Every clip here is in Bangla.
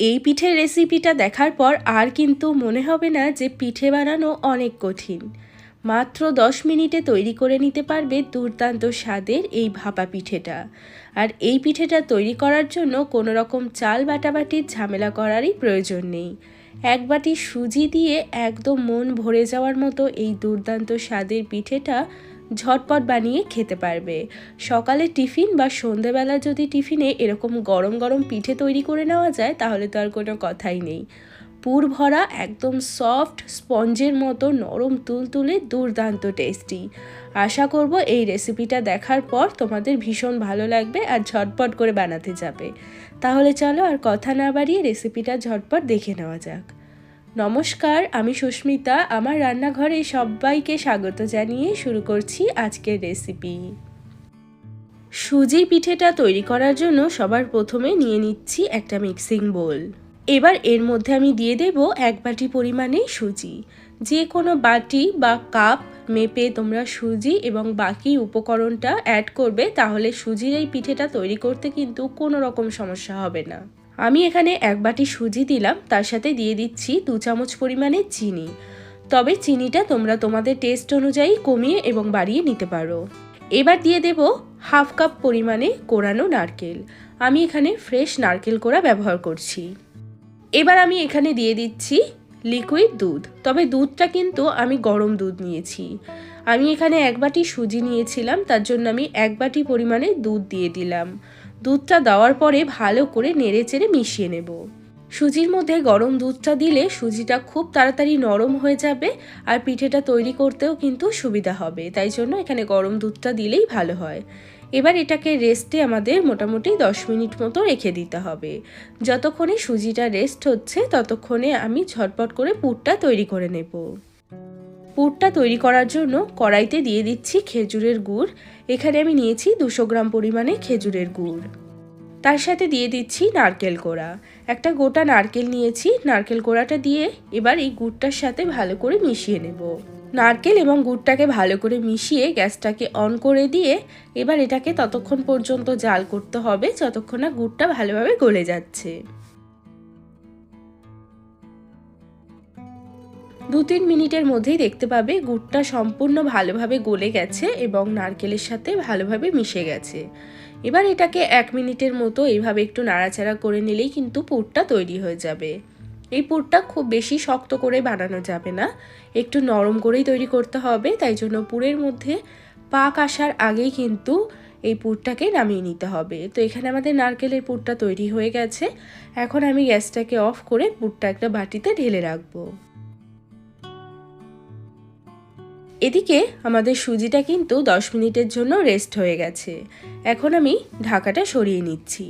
এই পিঠের রেসিপিটা দেখার পর আর কিন্তু মনে হবে না যে পিঠে বানানো অনেক কঠিন। মাত্র দশ মিনিটে তৈরি করে নিতে পারবে দুর্দান্ত স্বাদের এই ভাপা পিঠেটা। আর এই পিঠেটা তৈরি করার জন্য কোনো রকম চাল বাটাবাটির ঝামেলা করারই প্রয়োজন নেই। এক বাটি সুজি দিয়ে একদম মন ভরে যাওয়ার মতো এই দুর্দান্ত স্বাদের পিঠেটা ঝটপট বানিয়ে খেতে পারবে। সকালে টিফিন বা সন্ধেবেলা যদি টিফিনে এরকম গরম গরম পিঠে তৈরি করে নেওয়া যায়, তাহলে তো আর কোনো কথাই নেই। পুর ভরা, একদম সফট স্পঞ্জের মতো নরম তুলতুলে, দুর্দান্ত টেস্টি। আশা করব এই রেসিপিটা দেখার পর তোমাদের ভীষণ ভালো লাগবে আর ঝটপট করে বানাতে যাবে। তাহলে চলো আর কথা না বাড়িয়ে রেসিপিটা ঝটপট দেখে নেওয়া যাক। নমস্কার, আমি সুস্মিতা। আমার রান্নাঘরে সবাইকে স্বাগত জানিয়ে শুরু করছি আজকের রেসিপি সুজির পিঠেটা তৈরি করার জন্য সবার প্রথমে নিয়ে নিচ্ছি একটা মিক্সিং বোল এবার এর মধ্যে আমি দিয়ে দেব এক বাটি পরিমাণে সুজি। যে কোনো বাটি বা কাপ মেপে তোমরা সুজি এবং বাকি উপকরণটা অ্যাড করবে, তাহলে সুজির এই পিঠেটা তৈরি করতে কিন্তু কোনো রকম সমস্যা হবে না। আমি এখানে এক বাটি সুজি দিলাম, তার সাথে দিয়ে দিচ্ছি দু চামচ পরিমাণে চিনি। তবে চিনিটা তোমরা তোমাদের টেস্ট অনুযায়ী কমিয়ে এবং বাড়িয়ে নিতে পারো। এবার দিয়ে দেব হাফ কাপ পরিমাণে কোরানো নারকেল। আমি এখানে ফ্রেশ নারকেল কোড়া ব্যবহার করছি। এবার আমি এখানে দিয়ে দিচ্ছি লিকুইড দুধ। তবে দুধটা কিন্তু আমি গরম দুধ নিয়েছি। আমি এখানে এক বাটি সুজি নিয়েছিলাম, তার জন্য আমি এক বাটি পরিমাণে দুধ দিয়ে দিলাম। দুধটা দেওয়ার পরে ভালো করে নেড়ে চেড়ে মিশিয়ে নেব। সুজির মধ্যে গরম দুধটা দিলে সুজিটা খুব তাড়াতাড়ি নরম হয়ে যাবে আর পিঠেটা তৈরি করতেও কিন্তু সুবিধা হবে, তাই জন্য এখানে গরম দুধটা দিলেই ভালো হয়। এবার এটাকে রেস্টে আমাদের মোটামুটি দশ মিনিট মতো রেখে দিতে হবে। যতক্ষণে সুজিটা রেস্ট হচ্ছে, ততক্ষণে আমি ঝটপট করে পুরটা তৈরি করে নেব। পুরটা তৈরি করার জন্য কড়াইতে দিয়ে দিচ্ছি খেজুরের গুড়। এখানে আমি নিয়েছি দুশো গ্রাম পরিমাণে খেজুরের গুড়। তার সাথে দিয়ে দিচ্ছি নারকেল কোড়া। একটা গোটা নারকেল নিয়েছি। নারকেল কোড়াটা দিয়ে এবার এই গুড়টার সাথে ভালো করে মিশিয়ে নেব। নারকেল এবং গুড়টাকে ভালো করে মিশিয়ে গ্যাসটাকে অন করে দিয়ে এবার এটাকে ততক্ষণ পর্যন্ত জাল করতে হবে, যতক্ষণ না গুড়টা ভালোভাবে গলে যাচ্ছে। দু তিন মিনিটের মধ্যেই দেখতে পাবে গুড়টা সম্পূর্ণ ভালোভাবে গলে গেছে এবং নারকেলের সাথে ভালোভাবে মিশে গেছে। এবার এটাকে এক মিনিটের মতো এইভাবে একটু নাড়াচাড়া করে নিলেই কিন্তু পুরটা তৈরি হয়ে যাবে। এই পুরটা খুব বেশি শক্ত করে বানানো যাবে না, একটু নরম করেই তৈরি করতে হবে, তাই জন্য পুরের মধ্যে পাক আসার আগেই কিন্তু এই পুরটাকে নামিয়ে নিতে হবে। তো এখানে আমাদের নারকেলের পুরটা তৈরি হয়ে গেছে, এখন আমি গ্যাসটাকে অফ করে পুরটা একটা বাটিতে ঢেলে রাখব। এদিকে আমাদের সুজিটা কিন্তু দশ মিনিটের জন্য রেস্ট হয়ে গেছে। এখন আমি ঢাকাটা সরিয়ে নিচ্ছি।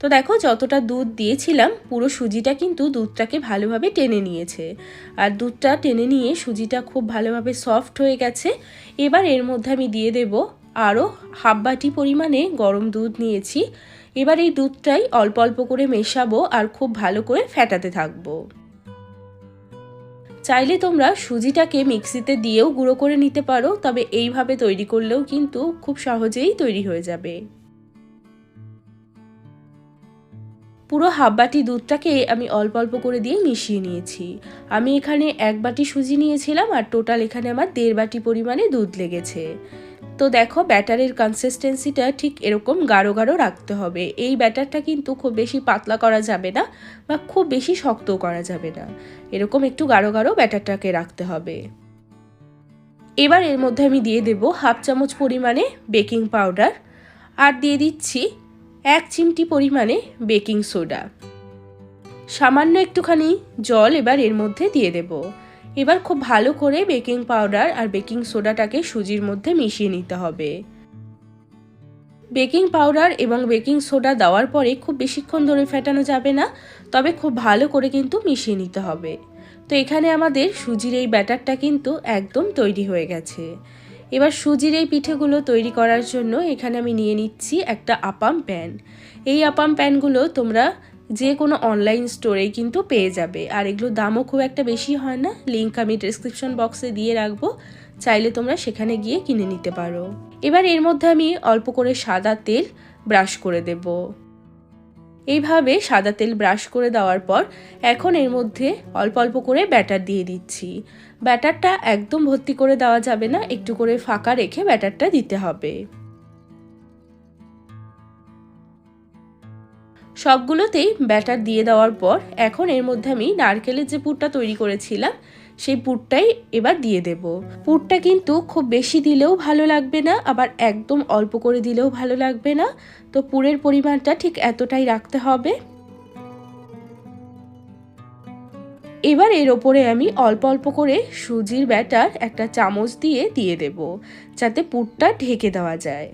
তো দেখো যতটা দুধ দিয়েছিলাম, পুরো সুজিটা কিন্তু দুধটাকে ভালোভাবে টেনে নিয়েছে। আর দুধটা টেনে নিয়ে সুজিটা খুব ভালোভাবে সফট হয়ে গেছে। এবার এর মধ্যে আমি দিয়ে দেব আরও হাফ বাটি পরিমাণে গরম দুধ নিয়েছি। এবার এই দুধটাই অল্প অল্প করে মেশাবো আর খুব ভালো করে ফ্যাটাতে থাকব। চাইলে তোমরা সুজিটাকে মিক্সিতে দিয়েও গুঁড়ো করে নিতে পারো, তবে এইভাবে তৈরি করলেও কিন্তু খুব সহজেই তৈরি হয়ে যাবে। পুরো হাফ বাটি দুধটাকে আমি অল্প অল্প করে দিয়ে মিশিয়ে নিয়েছি। আমি এখানে এক বাটি সুজি নিয়েছিলাম আর টোটাল এখানে আমার দেড় বাটি পরিমাণে দুধ লেগেছে। তো দেখো ব্যাটারের কনসিস্টেন্সিটা ঠিক এরকম গাঢ় গাঢ় রাখতে হবে। এই ব্যাটারটা কিন্তু খুব বেশি পাতলা করা যাবে না বা খুব বেশি শক্তও করা যাবে না। এরকম একটু গাঢ় গাঢ় ব্যাটারটাকে রাখতে হবে। এবার এর মধ্যে আমি দিয়ে দেব হাফ চামচ পরিমাণে বেকিং পাউডার আর দিয়ে দিচ্ছি এক চিমটি পরিমাণে বেকিং সোডা। সামান্য একটুখানি জল এবার এর মধ্যে দিয়ে দেবো। এবার খুব ভালো করে বেকিং পাউডার আর বেকিং সোডাটাকে সুজির মধ্যে মিশিয়ে নিতে হবে। বেকিং পাউডার এবং বেকিং সোডা দেওয়ার পরে খুব বেশিক্ষণ ধরে ফেটানো যাবে না, তবে খুব ভালো করে কিন্তু মিশিয়ে নিতে হবে। তো এখানে আমাদের সুজির এই ব্যাটারটা কিন্তু একদম তৈরি হয়ে গেছে। এবার সুজির এই পিঠেগুলো তৈরি করার জন্য এখানে আমি নিয়ে নিচ্ছি একটা আপাম প্যান। এই আপাম প্যানগুলো তোমরা যে কোনো অনলাইন স্টোরেই কিন্তু পেয়ে যাবে। আর এগুলো দামও খুব একটা বেশি হয় না। লিঙ্ক আমি ডিসক্রিপশন বক্সে দিয়ে রাখব। চাইলে তোমরা সেখানে গিয়ে কিনে নিতে পারো। এবার এর মধ্যে আমি অল্প করে সাদা তেল ব্রাশ করে দেব। এইভাবে সাদা তেল ব্রাশ করে দেওয়ার পর এখন এর মধ্যে অল্প অল্প করে ব্যাটার দিয়ে দিচ্ছি। ব্যাটারটা একদম ভর্তি করে দেওয়া যাবে না। একটু করে ফাঁকা রেখে ব্যাটারটা দিতে হবে। সবগুলোতেই ব্যাটার দিয়ে দেওয়ার পর এখন এর মধ্যে আমি নারকেলের যে পুরটা তৈরি করেছিলাম, সেই পুরটাই এবার দিয়ে দেব। পুরটা কিন্তু খুব বেশি দিলেও ভালো লাগবে না, আবার একদম অল্প করে দিলেও ভালো লাগবে না। তো পুরের পরিমাণটা ঠিক এতটাই রাখতে হবে। এবার এর ওপরে আমি অল্প অল্প করে সুজির ব্যাটার একটা চামচ দিয়ে দিয়ে দেব, যাতে পুরটা ঢেকে দেওয়া যায়।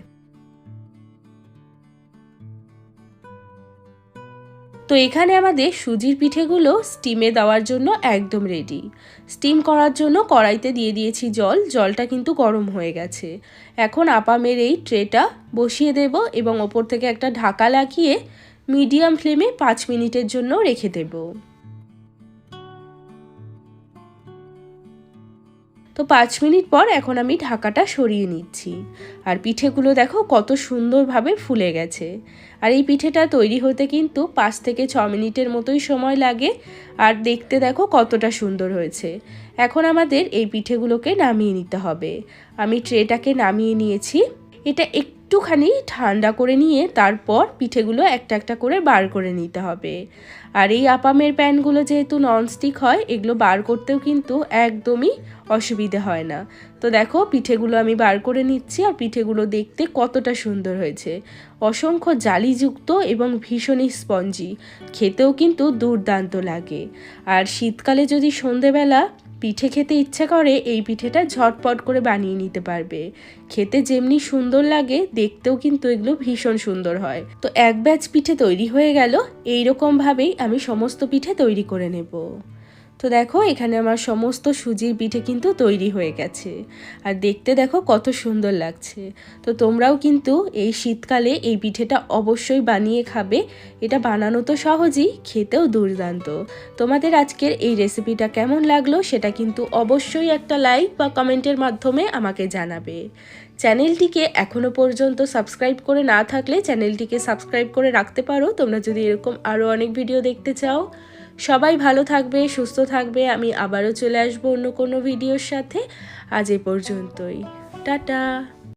তো এখানে আমাদের সুজির পিঠেগুলো স্টিমে দেওয়ার জন্য একদম রেডি স্টিম করার জন্য কড়াইতে দিয়ে দিয়েছি জল, জলটা কিন্তু গরম হয়ে গেছে। এখন আপামের এই ট্রেটা বসিয়ে দেব এবং ওপর থেকে একটা ঢাকা লাগিয়ে মিডিয়াম ফ্লেমে পাঁচ মিনিটের জন্য রেখে দেবো। তো পাঁচ মিনিট পর এখন আমি ঢাকাটা সরিয়ে নিচ্ছি। আর পিঠেগুলো দেখো কত সুন্দরভাবে ফুলে গেছে। আর এই পিঠেটা তৈরি হতে কিন্তু পাঁচ থেকে ছ মিনিটের মতোই সময় লাগে। আর দেখতে দেখো কতটা সুন্দর হয়েছে। এখন আমাদের এই পিঠেগুলোকে নামিয়ে নিতে হবে। আমি ট্রেটাকে নামিয়ে নিয়েছি। এটা একটুখানি ঠান্ডা করে নিয়ে তারপর পিঠেগুলো একটা একটা করে বার করে নিতে হবে। আর এই আপামের প্যানগুলো যেহেতু ননস্টিক হয়, এগুলো বার করতেও কিন্তু একদমই অসুবিধে হয় না। তো দেখো, পিঠেগুলো আমি বার করে নিচ্ছি আর পিঠেগুলো দেখতে কতটা সুন্দর হয়েছে। অসংখ্য জালিযুক্ত এবং ভীষণই স্পঞ্জি, খেতেও কিন্তু দুর্দান্ত লাগে। আর শীতকালে যদি সন্ধেবেলা পিঠে খেতে ইচ্ছে করে এই পিঠেটা ঝটপট করে বানিয়ে নিতে পারবে। খেতে যেমনি সুন্দর লাগে, দেখতেও কিন্তু এগুলো ভীষণ সুন্দর হয়। তো এক ব্যাচ পিঠে তৈরি হয়ে গেল, এইরকমভাবেই আমি সমস্ত পিঠে তৈরি করে নেব। তো দেখো, এখানে আমার সমস্ত সুজির পিঠে কিন্তু তৈরি হয়ে গেছে। আর দেখতে দেখো কত সুন্দর লাগছে। তো তোমরাও কিন্তু এই শীতকালে এই পিঠেটা অবশ্যই বানিয়ে খাবে। এটা বানানো তো সহজই, খেতেও দুর্দান্ত। তোমাদের আজকের এই রেসিপিটা কেমন লাগল সেটা কিন্তু অবশ্যই একটা লাইক বা কমেন্টের মাধ্যমে আমাকে জানাবে। চ্যানেলটিকে এখনও পর্যন্ত সাবস্ক্রাইব করে না থাকলে চ্যানেলটিকে সাবস্ক্রাইব করে রাখতে পারো। তোমরা যদি এরকম আরও অনেক ভিডিও দেখতে চাও। সবাই ভালো থাকবে, সুস্থ থাকবে। আমি আবারও চলে আসব অন্য কোনো ভিডিওর সাথে। আজ এ পর্যন্তই। টাটা।